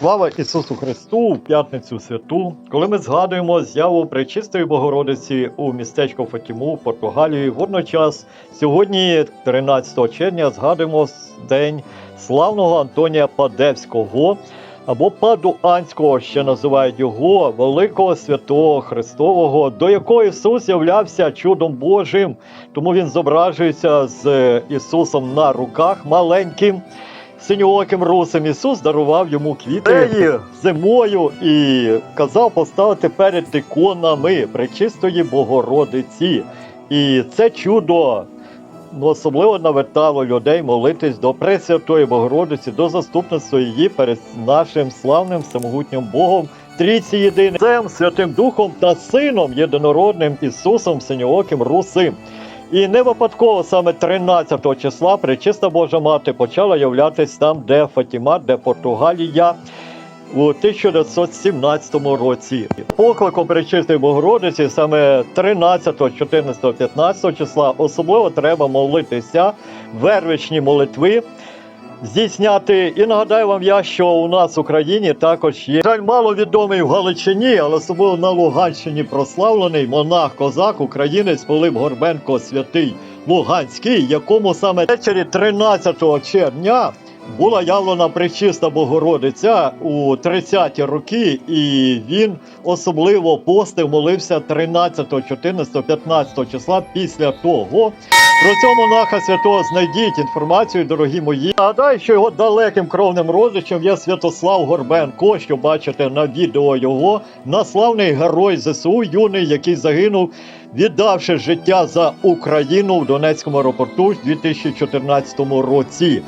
Слава Ісусу Христу у п'ятницю святу, коли ми згадуємо з'яву Пречистої Богородиці у містечко Фатіму, Португалії. Водночас сьогодні, 13 червня, згадуємо день славного Антонія Падевського або Падуанського, ще називають його, великого святого Христового, до якого Ісус являвся чудом Божим. Тому він зображується з Ісусом на руках маленьким. Синьооким русим Ісус дарував йому квіти зимою і казав поставити перед іконами Пречистої Богородиці. І це чудо ну, особливо навертало людей молитись до Пресвятої Богородиці, до заступництва її перед нашим славним самогутнім Богом. Трійці єдиним Отцем, Святим Духом та Сином єдинородним Ісусом Синьооким Русим. І не випадково саме 13 числа Пречиста Божа Мати почала являтися там, де Фатіма, де Португалія. У 1917 році покликом Пречистої Богородиці саме 13, 14, 15 числа особливо треба молитися вервичні молитви. Здійсняти. І нагадаю вам я, що у нас в Україні також є. Жаль мало відомий в Галичині, але особливо на Луганщині прославлений монах козак, українець Пилип Горбенко, святий Луганський, якому саме ввечері 13 червня була явлена пречиста Богородиця у 30-ті роки, і він особливо постив, молився 13, 14, 15 числа після того. Про цього монаха святого знайдіть інформацію, дорогі мої. Нагадаю, що його далеким кровним родичем є Святослав Горбенко, що бачите на відео його, наславний герой ЗСУ, юний, який загинув, віддавши життя за Україну в Донецькому аеропорту в 2014 році.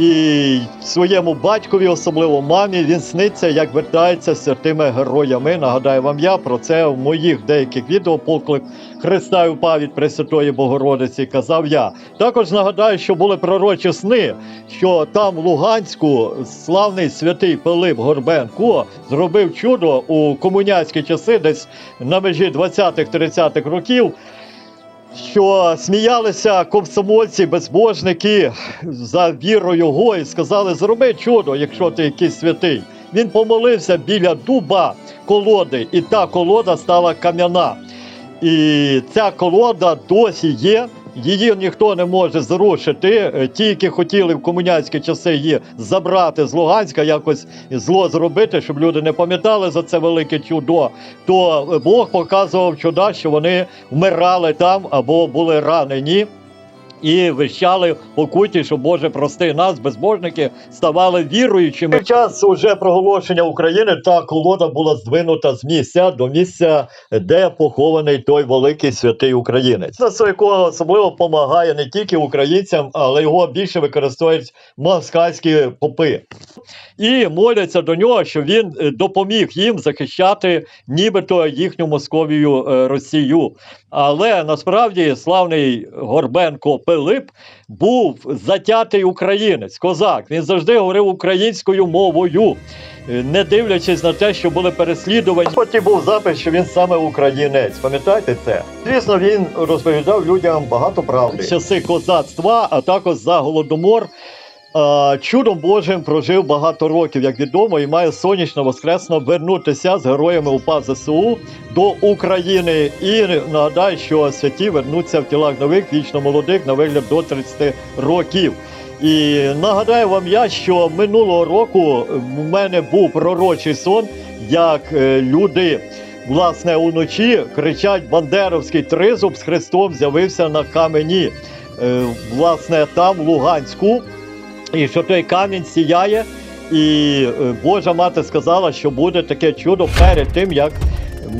І своєму батькові, особливо мамі, він сниться, як вертається з святими героями. Нагадаю вам я про це в моїх деяких відео поклик Христа і упав від Пресвятої Богородиці. Казав я. Також нагадаю, що були пророчі сни, що там в Луганську славний святий Пилип Горбенко зробив чудо у комуняцькі часи, десь на межі 20-30-х років що сміялися комсомольці, безбожники за віру його і сказали: зроби чудо, якщо ти якийсь святий. Він помолився біля дуба колоди, і та колода стала кам'яна. І ця колода досі є. Її ніхто не може зрушити. Тільки Ті, які хотіли в комуняцькі часи її забрати з Луганська, якось зло зробити, щоб люди не пам'ятали за це велике чудо, то Бог показував чуда, що вони вмирали там або були ранені. І вищали покуті, що Боже прости нас, безбожники, ставали віруючими. Під час уже проголошення України та колода була здвинута з місця до місця, де похований той великий святий українець. Це якого особливо допомагає не тільки українцям, але його більше використовують москальські попи. І моляться до нього, що він е, допоміг їм захищати нібито їхню Московію е, Росію. Але насправді славний Горбенко Пилип був затятий українець, козак. Він завжди говорив українською мовою, е, не дивлячись на те, що були переслідувані. Потім був запис, що він саме українець. Пам'ятаєте це? Звісно, він розповідав людям багато правди. Часи козацтва, а також за голодомор. Чудом Божим прожив багато років, як відомо, і має сонячно воскресно вернутися з героями УПА ЗСУ до України. І нагадаю, що святі вернуться в тілах нових, вічно молодих на вигляд до 30 років. І нагадаю вам я, що минулого року в мене був пророчий сон, як е, люди. Власне, уночі кричать Бандеровський тризуб з Христом з'явився на камені. Е, Власне, там, в Луганську, і що той камінь сіяє, і е, Божа мати сказала, що буде таке чудо перед тим, як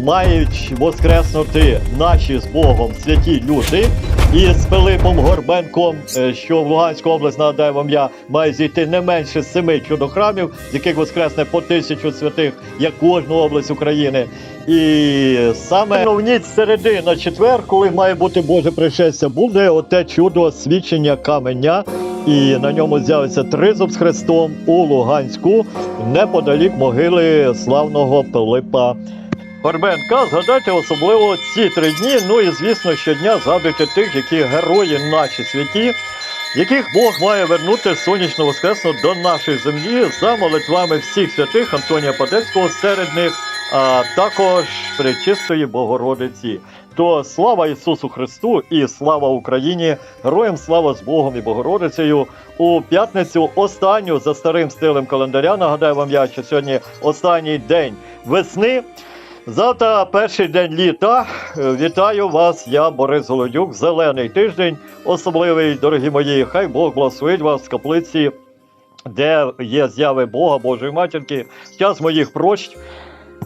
мають воскреснути наші з Богом святі люди. І з Пилипом Горбенком, е, що в Луганську область, нагадаю вам я, має зійти не менше семи чудохрамів, з яких воскресне по тисячу святих, як кожну область України. І саме в ніч середи на четвер, коли має бути Боже пришестя, буде оте чудо свідчення каменя. І на ньому з'явиться тризуб з Христом у Луганську, неподалік могили славного Пилипа Горбенка. Згадайте особливо ці три дні. Ну і звісно, щодня згадуйте тих, які герої наші святі. яких Бог має вернути сонячно воскресно до нашої землі за молитвами всіх святих Антонія Падецького серед них, а також Пречистої Богородиці. То слава Ісусу Христу і слава Україні! Героям слава з Богом і Богородицею у п'ятницю останню за старим стилем календаря. Нагадаю вам я, що сьогодні останній день весни. Завтра перший день літа. Е, Вітаю вас, я Борис Голодюк. Зелений тиждень, особливий, дорогі мої. Хай Бог благословить вас в каплиці, де є зяви Бога, Божої матінки, час моїх прощ.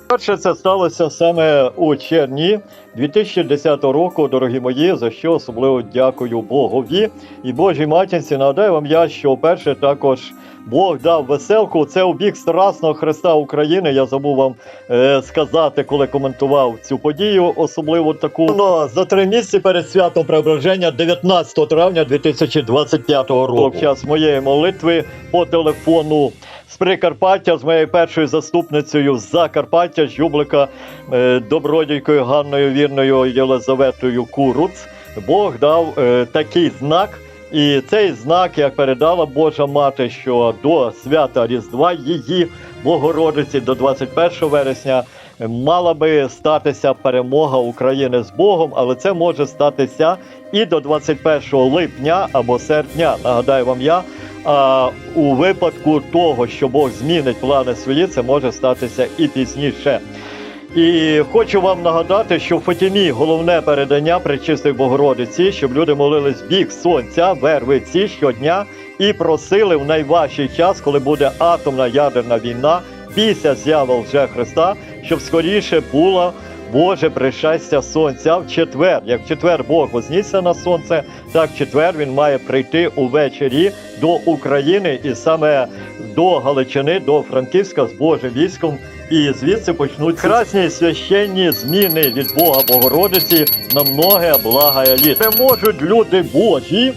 Перше це сталося саме у червні 2010 року, дорогі мої, за що особливо дякую Богові і Божій матінці. Нагадаю вам я, що вперше також Бог дав веселку. Це у бік Страсного Христа України. Я забув вам е, сказати, коли коментував цю подію, особливо таку. Ну, за три місяці перед святом Преображення, 19 травня 2025 року. В час моєї молитви по телефону з Прикарпаття з моєю першою заступницею з Закарпаття, з Юблика, е, добродійкою Ганною Вірною Єлизаветою Куруц. Бог дав е, такий знак. І цей знак, як передала Божа мати, що до свята Різдва її Богородиці до 21 вересня мала би статися перемога України з Богом, але це може статися і до 21 липня або серпня. Нагадаю вам я. А у випадку того, що Бог змінить плани свої, це може статися і пізніше. І хочу вам нагадати, що в Фатімі головне передання Пречистої Богородиці, щоб люди молились бік сонця, вервиці щодня і просили в найважчий час, коли буде атомна ядерна війна, після з'явил вже Христа, щоб скоріше було Боже пришестя сонця в четвер. Як в четвер Бог вознісся на сонце, так в четвер він має прийти увечері до України і саме до Галичини, до Франківська з Божим військом. І звідси почнуть красні священні зміни від Бога Богородиці на многе благає літ. Не можуть люди Божі,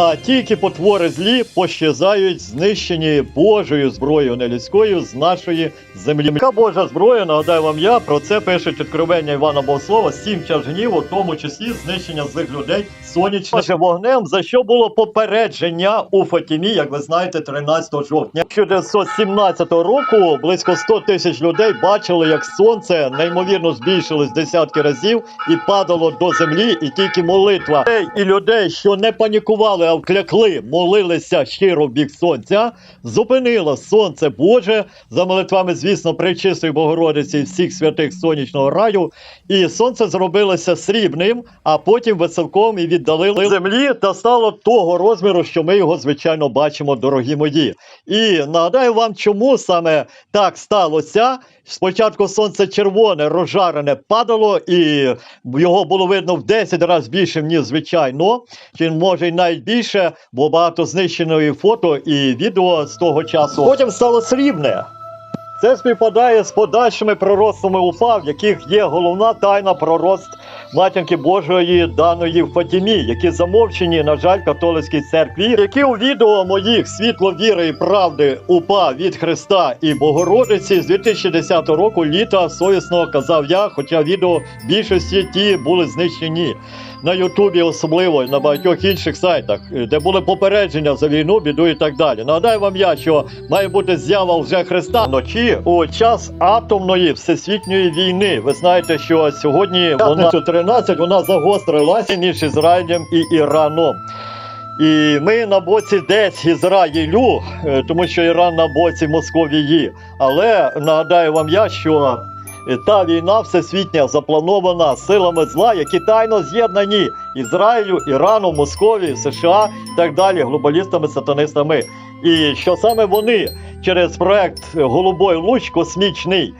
а тільки потвори злі пощезають, знищені Божою зброєю нелюдською з нашої землі. Яка Божа зброя, нагадаю вам я, про це пише відкровення Івана Богослова, сім час гніву, в тому числі знищення злих людей сонячним вогнем, за що було попередження у Фатімі, як ви знаєте, 13 жовтня 1917 року. Близько 100 тисяч людей бачили, як сонце неймовірно збільшилось десятки разів і падало до землі, і тільки молитва і людей, що не панікували, а вклякли, молилися щиро в бік сонця, зупинило сонце Боже за молитвами, звісно, пречистої Богородиці всіх святих сонячного раю. І сонце зробилося срібним, а потім веселком і віддалили землі та стало того розміру, що ми його звичайно бачимо, дорогі мої. І нагадаю вам, чому саме так сталося. Спочатку сонце червоне, розжарене падало, і його було видно в 10 разів більше, ніж звичайно, чи може й навіть більше, бо багато знищеної фото і відео з того часу. Потім стало срібне. Це співпадає з подальшими пророцтвами УПА, в яких є головна тайна пророцтв матінки Божої даної в Фатімі, які замовчені, на жаль, католицькій церкві, які у відео моїх світло віри і правди УПА від Христа і Богородиці з 2010 року літа совісно казав я, хоча відео більшості ті були знищені. На Ютубі особливо і на багатьох інших сайтах, е, де були попередження за війну, біду і так далі. Нагадаю вам я, що має бути з'ява вже Христа вночі у час атомної всесвітньої війни. Ви знаєте, що сьогодні вона 13 вона загострилася між Ізраїлем і Іраном. І ми на боці десь Ізраїлю, е, тому що Іран на боці Московії. Але нагадаю вам я, що та війна всесвітня запланована силами зла, які тайно з'єднані Ізраїлю, Ірану, Московії, США і так далі, глобалістами, сатанистами. І що саме вони через проект Голубой луч космічний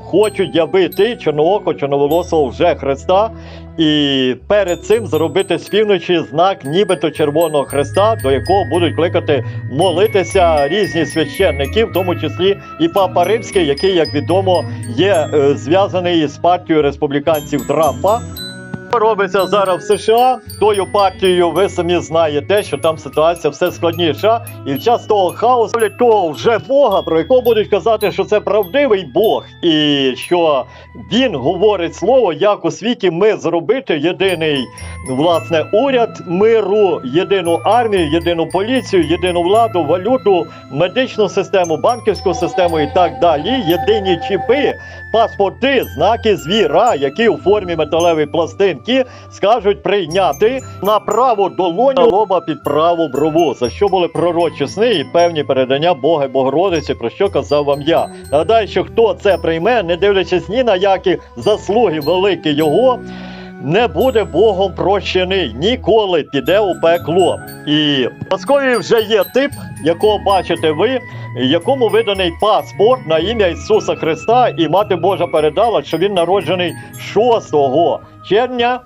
хочуть явити чорноокого, чорноволосого вже Христа. І перед цим зробити з півночі знак нібито Червоного Христа, до якого будуть кликати молитися різні священники, в тому числі і Папа Римський, який, як відомо, є е, зв'язаний з партією республіканців Трампа. Робиться зараз в США, тою партією ви самі знаєте, що там ситуація все складніша, і в час того хаосу того вже Бога, про якого будуть казати, що це правдивий Бог, і що він говорить слово, як у світі ми зробити єдиний власне уряд миру, єдину армію, єдину поліцію, єдину владу, валюту, медичну систему, банківську систему і так далі. Єдині чіпи, паспорти, знаки звіра, які у формі металевої пластинки скажуть прийняти на праву долоню лоба під праву брову, за що були пророчі сни і певні передання Бога Богородиці, про що казав вам я. Нагадаю, що хто це прийме, не дивлячись ні на які заслуги великі його. Не буде Богом прощений, ніколи піде у пекло. І Московії вже є тип, якого бачите ви, якому виданий паспорт на ім'я Ісуса Христа, і мати Божа передала, що він народжений 6 червня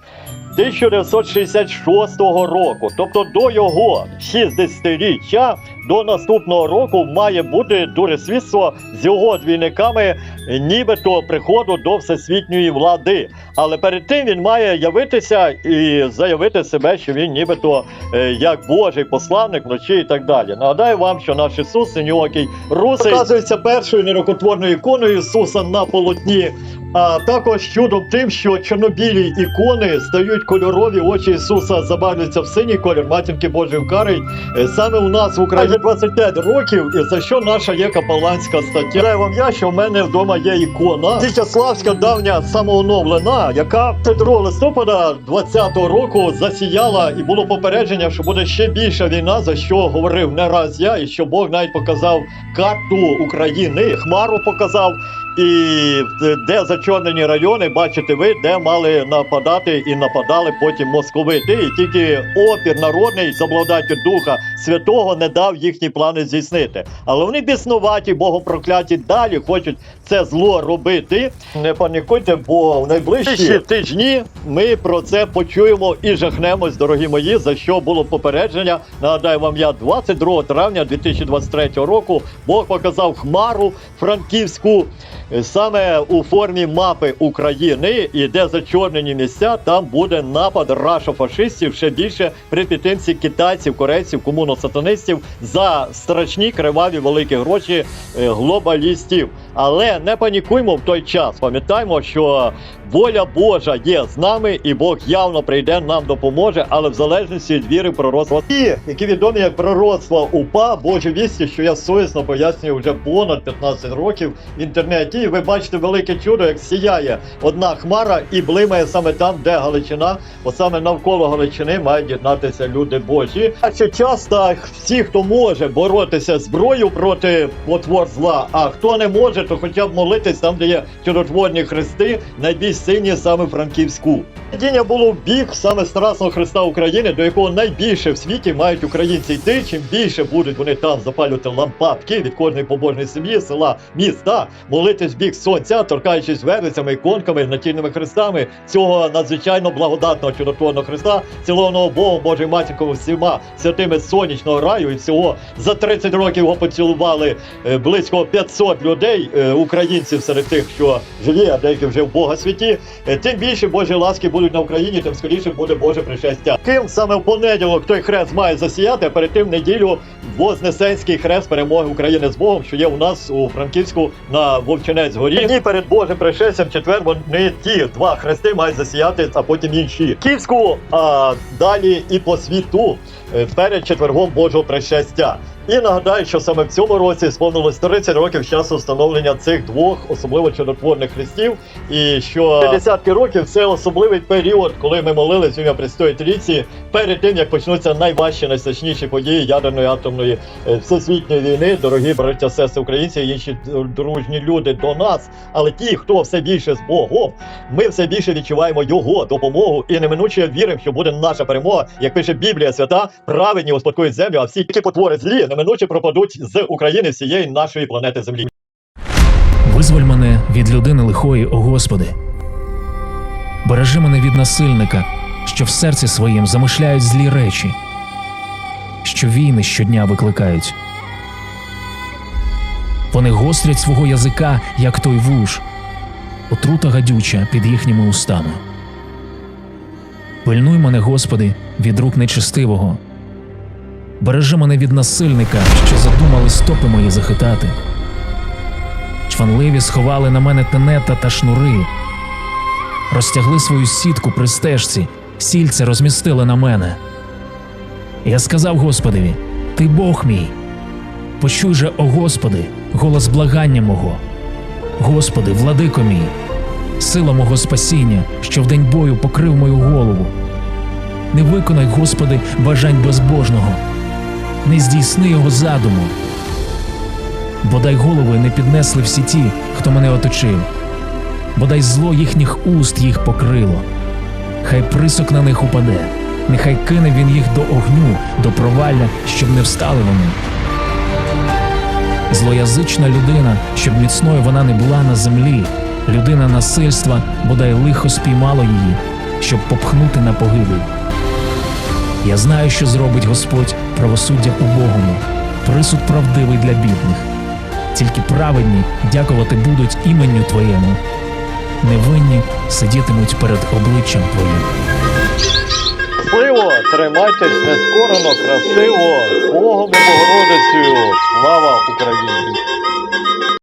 1966 року. Тобто до його 60-річчя до наступного року має бути дуже свідство з його двійниками, нібито приходу до всесвітньої влади. Але перед тим він має явитися і заявити себе, що він нібито е, як Божий посланник вночі і так далі. Нагадаю вам, що наш Ісус синьокий русий оказується першою нерокотворною іконою Ісуса на полотні. А також чудом тим, що чорнобілі ікони стають кольорові, очі Ісуса забавляються в синій колір, матінки Божої кари. Е, Саме у нас в Україні 25 років, і за що наша є капеланська стаття. Знаю вам я, що в мене вдома є ікона. Тітяславська давня самооновлена, яка 2 листопада 20-го року засіяла і було попередження, що буде ще більша війна, за що говорив не раз я, і що Бог навіть показав карту України, хмару показав. І е, де зачорнені райони, бачите ви, де мали нападати і нападали потім московити. І тільки опір народний з обладаттю Духа Святого не дав їхні плани здійснити. Але вони біснуваті, богом прокляті, далі хочуть це зло робити. Не панікуйте, бо в найближчі тижні ми про це почуємо і жахнемось, дорогі мої, за що було попередження. Нагадаю вам, я 22 травня 2023 року Бог показав хмару франківську. Е, Саме у формі мапи України, і де зачорнені місця, там буде напад рашофашистів ще більше при підтримці китайців, корейців, комуносатанистів за страшні криваві великі гроші е, глобалістів. Але не панікуймо в той час. Пам'ятаємо, що воля Божа є з нами, і Бог явно прийде, нам допоможе, але в залежності від віри пророцтва. Ті, які відомі як пророцтва УПА, Божі вісті, що я совісно пояснюю вже понад 15 років в інтернеті. І ви бачите велике чудо, як сіяє одна хмара і блимає саме там, де Галичина, бо саме навколо Галичини мають єднатися люди Божі. А ще часто всі, хто може боротися зброю проти потвор зла, а хто не може, то хоча б молитись там, де є чудотворні хрести, найбільш сильні саме франківську. Падіння було в бік саме Страсного Христа України, до якого найбільше в світі мають українці йти. Чим більше будуть вони там запалювати лампадки від кожної побожної сім'ї, села, міста, молитись в бік сонця, торкаючись вервицями, іконками, натільними хрестами цього надзвичайно благодатного чудотворного Христа, цілованого Богом Божою матінкою всіма святими сонячного раю, і всього за 30 років його поцілували е, близько 500 людей, е, українців серед тих, що живі, а деякі вже в Бога світі. Е, Тим більше Божі ласки будуть на Україні, тим скоріше буде Боже пришестя. Ким саме в понеділок той хрест має засіяти, а перед тим неділю Вознесенський хрест перемоги України з Богом, що є у нас у Франківську на Вовчинець горі. Дні перед Божим пришестям четвер вони ті два хрести мають засіяти, а потім інші. Київську, а далі і по світу перед четвергом Божого пришестя. vida І нагадаю, що саме в цьому році сповнилось 30 років часу встановлення цих двох особливо чудотворних хрестів. І що десятки років це особливий період, коли ми молились в ім'я Престої Трійці перед тим, як почнуться найважчі, найстрашніші події ядерної атомної е, всесвітньої війни, дорогі браття, сестри українці і інші дружні люди до нас. Але ті, хто все більше з Богом, ми все більше відчуваємо його допомогу і неминуче віримо, що буде наша перемога, як пише Біблія свята, праведні успадкують землю, а всі, які потвори злі, неминуче пропадуть з України всієї нашої планети Землі. Визволь мене від людини лихої, о Господи. Бережи мене від насильника, що в серці своїм замишляють злі речі, що війни щодня викликають. Вони гострять свого язика, як той вуж, отрута гадюча під їхніми устами. Пильнуй мене, Господи, від рук нечестивого. Бережи мене від насильника, що задумали стопи мої захитати. Чванливі сховали на мене тенета та шнури, розтягли свою сітку при стежці, сільце розмістили на мене. Я сказав Господеві: Ти Бог мій. Почуй же, о Господи, голос благання мого. Господи, владико мій, сила мого спасіння, що в день бою покрив мою голову. Не виконай, Господи, бажань безбожного, не здійсни його задуму. Бодай голови не піднесли всі ті, хто мене оточив, бодай зло їхніх уст їх покрило. Хай присок на них упаде, нехай кине він їх до огню, до провалля, щоб не встали вони. Злоязична людина, щоб міцною вона не була на землі, людина насильства, бодай лихо спіймало її, щоб попхнути на погибель. Я знаю, що зробить Господь правосуддя убогому, присуд правдивий для бідних. Тільки праведні дякувати будуть іменню Твоєму, невинні сидітимуть перед обличчям Твоїм. Щасливо, тримайтесь нескорено, красиво, Богом Богородицею. Слава Україні!